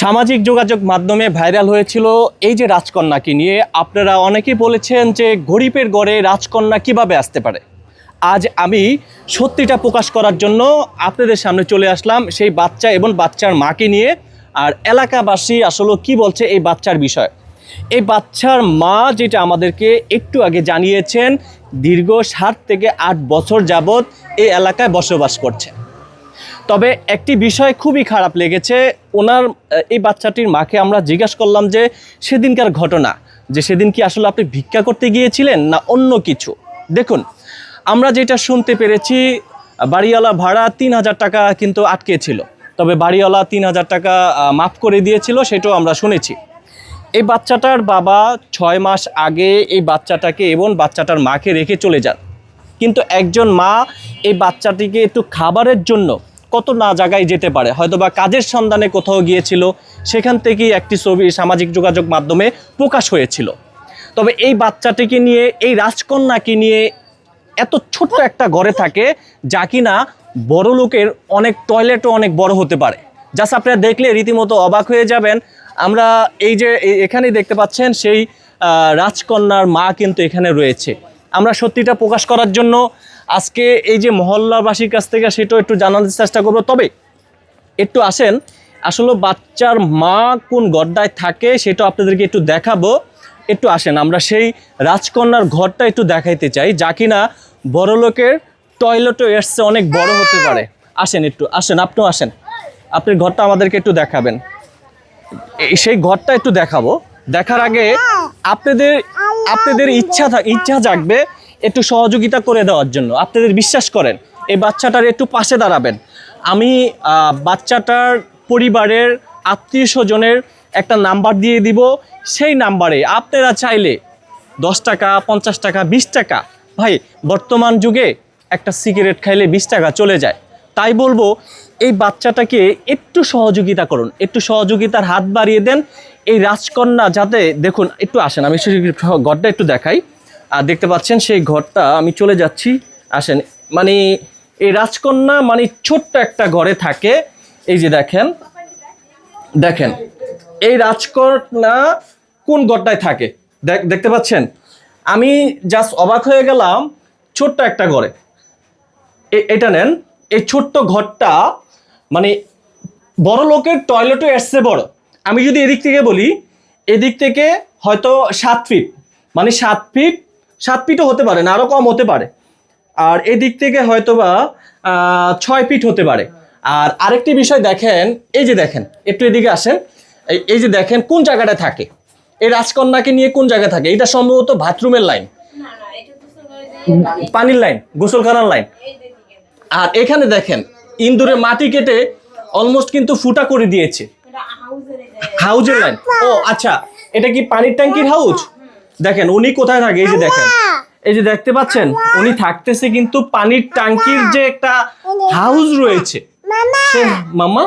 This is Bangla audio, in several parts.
সামাজিক যোগাযোগ মাধ্যমে ভাইরাল হয়েছিল এই যে রাজকন্যাকে নিয়ে। আপনারা অনেকেই বলেছেন যে গরিবের গড়ে রাজকন্যা কীভাবে আসতে পারে। আজ আমি সত্যিটা প্রকাশ করার জন্য আপনাদের সামনে চলে আসলাম সেই বাচ্চা এবং বাচ্চার মাকে নিয়ে। আর এলাকাবাসী আসলে কি বলছে এই বাচ্চার বিষয়? এই বাচ্চার মা যেটা আমাদেরকে একটু আগে জানিয়েছেন, দীর্ঘ সাত থেকে আট বছর যাবৎ এই এলাকায় বসবাস করছে। তবে একটি বিষয় খুবই খারাপ লেগেছে। ওনার এই বাচ্চাটির মাকে আমরা জিজ্ঞাসা করলাম যে, সেদিনকার ঘটনা, যে সেদিন কি আসলে আপনি ভিক্ষা করতে গিয়েছিলেন না অন্য কিছু? দেখুন, আমরা যেটা শুনতে পেরেছি, বাড়িওয়ালা ভাড়া তিন হাজার টাকা কিন্তু আটকে ছিল। তবে বাড়িওয়ালা তিন হাজার টাকা মাফ করে দিয়েছিল, সেটাও আমরা শুনেছি। এই বাচ্চাটার বাবা ছয় মাস আগে এই বাচ্চাটাকে এবং বাচ্চাটার মাকে রেখে চলে যান। কিন্তু একজন মা এই বাচ্চাটিকে একটু খাবারের জন্য কত না জায়গায় যেতে পারে। হয়তো বা কাজের সন্ধানে কোথাও গিয়েছিল, সেখান থেকেই একটি ছবি সামাজিক যোগাযোগ মাধ্যমে প্রকাশ হয়েছিল। তবে এই বাচ্চাটিকে নিয়ে, এই রাজকন্যাকে নিয়ে এত ছোট্ট একটা ঘরে থাকে যা কিনা বড় লোকের অনেক টয়লেটও অনেক বড় হতে পারে। জাস্ট আপনারা দেখলে রীতিমতো অবাক হয়ে যাবেন। আমরা এই যে এখানেই দেখতে পাচ্ছেন সেই রাজকন্যার মা কিন্তু এখানে রয়েছে। আমরা সত্যিটা প্রকাশ করার জন্য আজকে এই যে মহল্লাবাসীর কাছ থেকে সেটাও একটু জানানোর চেষ্টা করব। তবে একটু আসেন, আসলে বাচ্চার মা কোন গড্ডায় থাকে সেটা আপনাদেরকে একটু দেখাবো। একটু আসেন, আমরা সেই রাজকন্যার ঘরটা একটু দেখাইতে চাই, যা কিনা বড় লোকের টয়লেটও এসছে, অনেক বড় হতে পারে। আসেন একটু, আসেন, আপনিও আসেন। আপনার ঘরটা আমাদেরকে একটু দেখাবেন। সেই ঘরটা একটু দেখাবো। দেখার আগে আপনাদের আপনাদের ইচ্ছা থাক ইচ্ছা জাগবে একটু সহযোগিতা করে দেওয়ার জন্য। আপনাদের বিশ্বাস করেন এই বাচ্চাটার একটু পাশে দাঁড়াবেন। আমি বাচ্চাটার পরিবারের আত্মীয় স্বজনের একটা নাম্বার দিয়ে দিব। সেই নাম্বারে আপনারা চাইলে দশ টাকা পঞ্চাশ টাকা বিশ টাকা ভাই বর্তমান যুগে একটা সিগারেট খাইলে বিশ টাকা চলে যায়। তাই বলব এই বাচ্চাটাকে একটু সহযোগিতা করুন একটু সহযোগিতার হাত বাড়িয়ে দেন। এই রাজকন্যা যাতে, দেখুন, একটু আসেন, আমি ঘরটা একটু দেখাই। আর দেখতে পাচ্ছেন সেই ঘরটা, আমি চলে যাচ্ছি, আসেন। মানে এই রাজকন্যা মানে ছোট্ট একটা ঘরে থাকে। এই যে দেখেন দেখেন, এই রাজকন্যা কোন ঘরটায় থাকে? দেখ- দেখতে পাচ্ছেন? আমি জাস্ট অবাক হয়ে গেলাম, ছোট্ট একটা ঘরে। এটা নেন, এই ছোট্ট ঘরটা মানে বড় লোকের টয়লেটও এসছে বড়। আমি যদি এদিক থেকে বলি, এদিক থেকে হয়তো সাত ফিট মানে সাত ফিট সাত ফিটও হতে পারে না আরও কম হতে পারে। আর এদিক থেকে হয়তো বা ছয় ফিট হতে পারে। আর আরেকটি বিষয় দেখেন, এই যে দেখেন, একটু এদিকে আসেন। এই যে দেখেন, কোন জায়গাটা থাকে? এই রাজকন্যাকে নিয়ে কোন জায়গায় থাকে? এটা সম্ভবত বাথরুমের লাইন পানির লাইন গোসলখানার লাইন আর এখানে দেখেন ইন্দুরে মাটি কেটে অলমোস্ট কিন্তু ফুটা করে দিয়েছে। হাউজের লাইন ও আচ্ছা এটা কি পানির ট্যাঙ্কির হাউজ? দেখেন উনি কোথায় থাকে? এই যে দেখেন এই যে দেখতে পাচ্ছেন উনি থাকতেছে কিন্তু পানির ট্যাঙ্কির যে একটা হাউজ রয়েছে। মামা।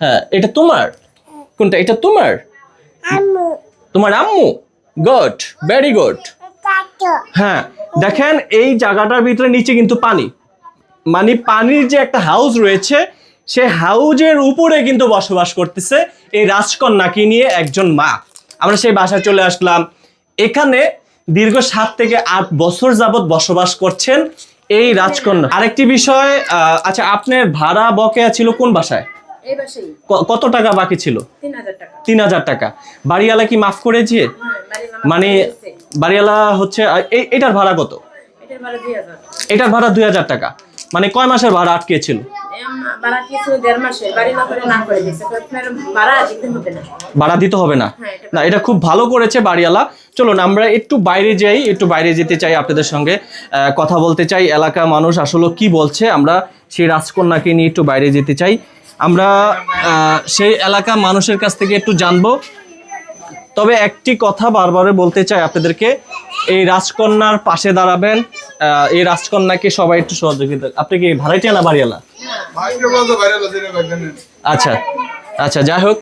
হ্যাঁ এটা তোমার? কোনটা? এটা তোমার? তোমার আম্মু? গুড ভেরি গুড হ্যাঁ দেখেন এই জায়গাটার ভিতরে নিচে কিন্তু পানি। মানে পানির যে একটা হাউস রয়েছে সে হাউজের উপরে কিন্তু বসবাস করতেছে এই রাজকন্যাকে নিয়ে একজন মা। আমরা সেই বাসায় চলে আসলাম। এখানে দীর্ঘ সাত থেকে আট বছর যাবৎ বসবাস করছেন এই রাজকন্যা। আরেকটি বিষয় আচ্ছা আপনার ভাড়া বকেয়া ছিল কোন বাসায়? কত টাকা বাকি ছিল? তিন হাজার টাকা। বাড়িওয়ালা কি মাফ করেছে হ্যাঁ মানে। বাড়িওয়ালা হচ্ছে এটার ভাড়া কত? এটার ভাড়া দুই হাজার। টাকা। মানে কয় মাসের ভাড়া আটকে ছিল ভাড়া কিছু দেড় মাসে বাড়ি না করে না করে দিয়েছে আপনার ভাড়া দিতে হবে না। ভাড়া দিতে হবে না? হ্যাঁ, এটা না এটা খুব ভালো করেছে বাড়িওয়ালা। চলুন আমরা একটু বাইরে যাই একটু বাইরে যেতে চাই আপনাদের সঙ্গে আহ, কথা বলতে চাই। এলাকা মানুষ আসলে কি বলছে? আমরা সেই রাজকন্যাকে নিয়ে একটু বাইরে যেতে চাই। আমরা আহ, সেই এলাকা মানুষের কাছ থেকে একটু জানব। তবে একটি কথা বারবারে বলতে চাই আপনাদেরকে এই রাজকন্যার পাশে দাঁড়াবেন আহ, এই রাজকন্যাকে সবাই একটু সহযোগিতা আপনি কি ভাড়াইটিয়া না। বাড়িওয়ালা ভাইকে বলতো বাইরে লোকের বাইরে আচ্ছা আচ্ছা যাই হোক।